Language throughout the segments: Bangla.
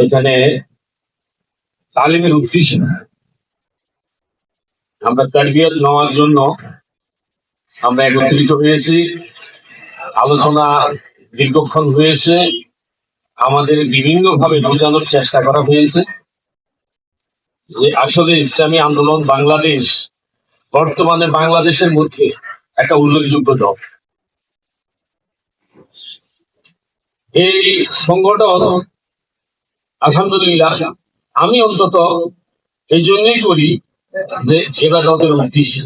এখানে তালিমের উদ্দেশ্য আমরা তারবিয়ত নেওয়ার জন্য আমরা একত্রিত হয়েছি। আলোচনা দীর্ঘক্ষণ হয়েছে। আমাদের বিভিন্ন ভাবে বোঝানোর চেষ্টা করা হয়েছে যে আসলে ইসলামী আন্দোলন বাংলাদেশ, বর্তমানে বাংলাদেশের মধ্যে একটা উল্লেখযোগ্য দল। এই সংগঠন আলহামদুলিল্লাহ, আমি অন্তত এই জন্যই করি যে এবাদতের উদ্দেশ্য।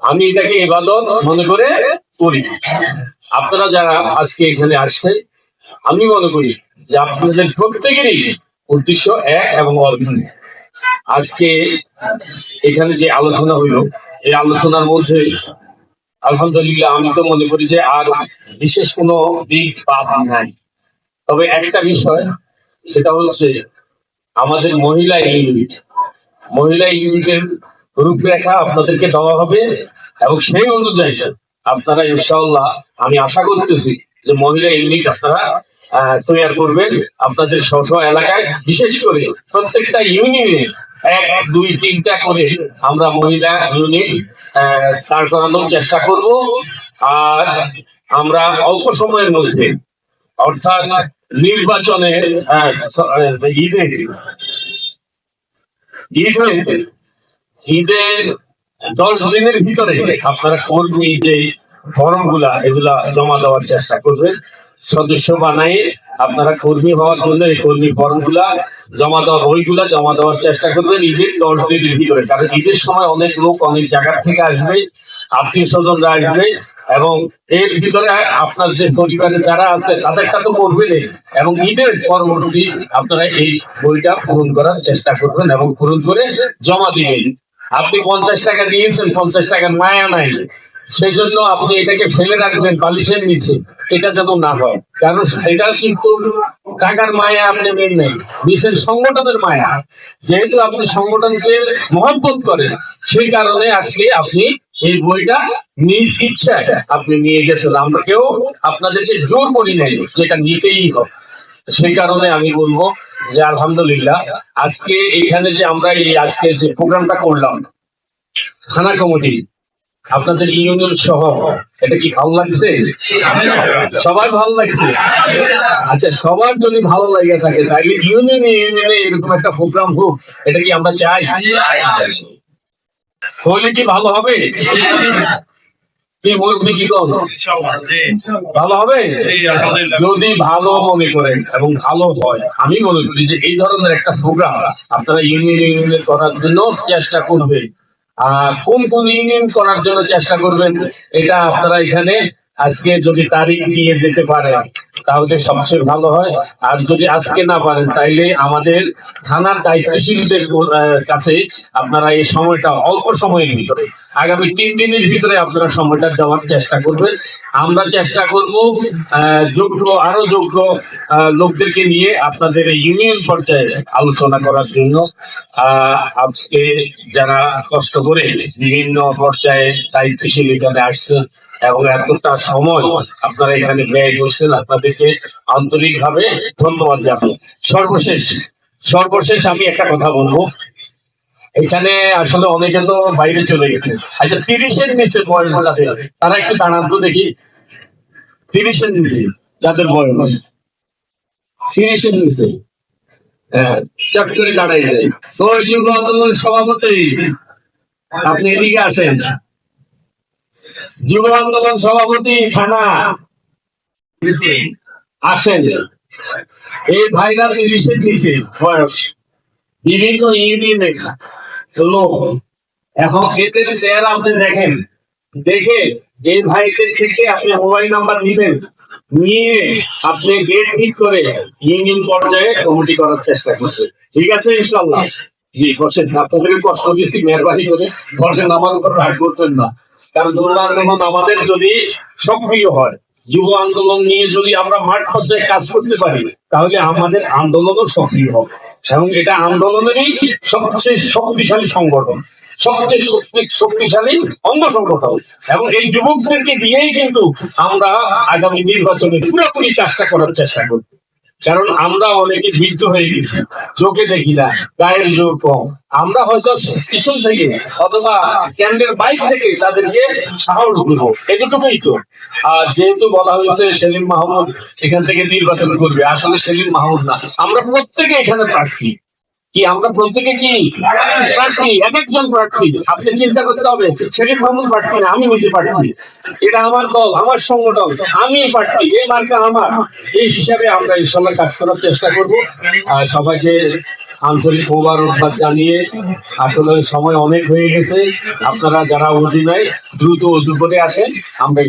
আমি এটাকে এবাদত মনে করে করি। আপনারা যারা আজকে এখানে আসছে আমি মনে করি যে আপনাদের প্রত্যেকেরই উদ্দেশ্য এক এবং অর্ধন আজকে এখানে যে আলোচনা হইল, এই আলোচনার মধ্যে আলহামদুলিল্লাহ আমি তো মনে করি যে আর বিশেষ কোনো দিক বাদ নাই। তবে একটা বিষয় সেটা হচ্ছে আমাদের মহিলা ইউনিট মহিলা ইউনিটের রূপরেখা আপনাদেরকে দেওয়া হবে এবং সেই অনুযায়ী আপনারা ইনশাআল্লাহ, আমি আশা করতেছি যে মহিলা ইউনিট আপনারা তৈরি করবেন আপনাদের স্ব এলাকায়। বিশেষ করে প্রত্যেকটা ইউনিয়নে এক দুই, তিনটা করে আমরা মহিলা ইউনিট দাঁড় করানোর চেষ্টা করব। আর আমরা অল্প সময়ের মধ্যে ঈদের দশ দিনের ভিতরে আপনারা কর্মী যে ফর্মগুলা এগুলা জমা দেওয়ার চেষ্টা করবেন। সদস্য বানাই আপনারা কর্মী হওয়ার জন্য এই কর্মী ফর্মগুলা জমা দেওয়ার বইগুলা জমা দেওয়ার চেষ্টা করবেন ঈদের দশ দিনের ভিতরে। কারণ ঈদের সময় অনেক লোক অনেক জায়গা থেকে আসবে। আত্মীয় স্বজনরা আসবে এবং এর ভিতরে আপনার যে পরিবারে যারা আছে, তাদেরটা তো করবেন এবং ঈদের পরবর্তী আপনারা এই বইটা পূরণ করার চেষ্টা করবেন এবং পূরণ করে জমা দিবেন। আপনি পঞ্চাশ টাকা দিয়েছেন, পঞ্চাশ টাকার মায়া নাই। সেই জন্য আপনি এটাকে ফেলে রাখবেন বালিশের নিচে। এটা যেন না হয়। কারণ এটা কিন্তু টাকার মায়া আপনি মেন নেই। বিশেষ সংগঠনের মায়া। যেহেতু আপনি সংগঠনকে মহব্বত করেন, সেই কারণে আজকে আপনি এই বইটা নিজ ইচ্ছায় আপনি নিয়ে গেছেন। আমরা কেউ আপনাদেরকে জোর করি নাই যেটা নিতেই হবে। সেই কারণে আমি বলব যে আলহামদুলিল্লাহ, আজকে এখানে যে আমরা এই আজকে যে প্রোগ্রামটা করলাম, থানা কমিটি, আপনাদের ইউনিয়ন সহ, এটা কি ভালো লাগছে? সবার ভালো লাগছে? আচ্ছা সবার যদি ভালো লাগে থাকে, তাহলে ইউনিয়নে ইউনিয়নে এরকম একটা প্রোগ্রাম হোক, এটা কি আমরা চাই? কি ভালো হবে? ভালো যদি ভালো মনে করেন এবং ভালো হয় আমি মনে করি যে এই ধরনের একটা প্রোগ্রাম আপনারা ইউনিয়ন ইউনিয়ন করার জন্য চেষ্টা করবেন। আর কোন কোন ইউনিয়ন করার জন্য চেষ্টা করবেন এটা আপনারা এখানে আজকে যদি তারিখ দিয়ে যেতে পারে তাহলে সবচেয়ে ভালো হয়। আর যদি আজকে না পারেন, তাইলে আমাদের থানার দায়িত্বশীলদের কাছে আপনারা এই সময়টা অল্প সময়ের ভিতরে, আগামী তিন দিনের ভিতরে আপনারা সময়টা দেওয়ার চেষ্টা করবেন। আমরা চেষ্টা করব যোগ্য, আরও যোগ্য লোকদেরকে নিয়ে আপনাদের ইউনিয়ন পর্যায়ে আলোচনা করার জন্য আজকে যারা কষ্ট করে বিভিন্ন পর্যায়ে দায়িত্বশীল এখানে আসছেন এবং এতটা সময় আপনারা এখানে ব্যয় করছেন, আপনাদেরকে আন্তরিকভাবে ধন্যবাদ জানাই। সর্বশেষ সর্বশেষ আমি একটা কথা বলব। এখানে আসলে অনেকে তো বাইরে চলে গেছে। আচ্ছা তিরিশের নিচে বয়স যাদের, তারা একটু দাঁড়ান তো দেখি। তিরিশের নিচে যাদের বয়স। তিরিশের নিচে। হ্যাঁ চট করে দাঁড়াই যায়। তো যুব আন্দোলন সভাপতি, আপনি এদিকে আসেন। যুব আন্দোলন সভাপতি থানা আসেন। এই ভাইরা তিরিশের নিচে বয়স। বিভিন্ন ইউনিয়নে লোক। এখন এদের চেহারা আপনি দেখেন। দেখে এই ভাইদের থেকে আপনি মোবাইল নাম্বার নিবেন। নিয়ে আপনি গেট ঠিক করে ইউনিয়ন পর্যায়ে কমিটি করার চেষ্টা করবেন ঠিক আছে ইনশাল্লাহ জি, বসেন। আপনাদেরকে কষ্ট দিচ্ছি, মেহরবানি করে। বসেন, আমার উপর রাগ করতেন না। কারণ যুব আন্দোলন আমাদের যদি সক্রিয় হয়, যুব আন্দোলন নিয়ে যদি আমরা মাঠ পর্যায়ে কাজ করতে পারি, তাহলে আমাদের আন্দোলনও সক্রিয় হবে। এবং এটা আন্দোলনেরই সবচেয়ে শক্তিশালী সংগঠন, সবচেয়ে শক্তিশালী অঙ্গ সংগঠন। এবং এই যুবকদেরকে দিয়েই কিন্তু আমরা আগামী নির্বাচনে পুরোপুরি কাজটা করার চেষ্টা করব। কারণ আমরা অনেকে বৃদ্ধ হয়ে গেছি, চোখে দেখি না, গায়ের জোর কম। আমরা হয়তো পিছন থেকে অথবা ক্যান্ডের বাইক থেকে তাদেরকে সাহস দেবো এটুকুই তো। আর যেহেতু বলা হয়েছে সেলিম মাহমুদ এখান থেকে নির্বাচন করবে, আসলে সেলিম মাহমুদ না। আমরা প্রত্যেকে এখানে প্রার্থী। কি, আমরা প্রত্যেকে কি? প্রার্থী এক একজন প্রার্থী। আপনি চিন্তা করতে হবে সেলিম মাহমুদ প্রার্থী না, আমি নিজে প্রার্থী। এটা আমার দল, আমার সংগঠন, আমি প্রার্থী, এই মার্কা আমার। এই হিসাবে আমরা ইনশাল্লাহ কাজ করার চেষ্টা করব। আর সবাইকে আন্তরিক মোবারকবাদ জানিয়ে, আসলে সময় অনেক হয়ে গেছে। আপনারা যারা অধীনায় দ্রুত অজু করে আসেন, আমরা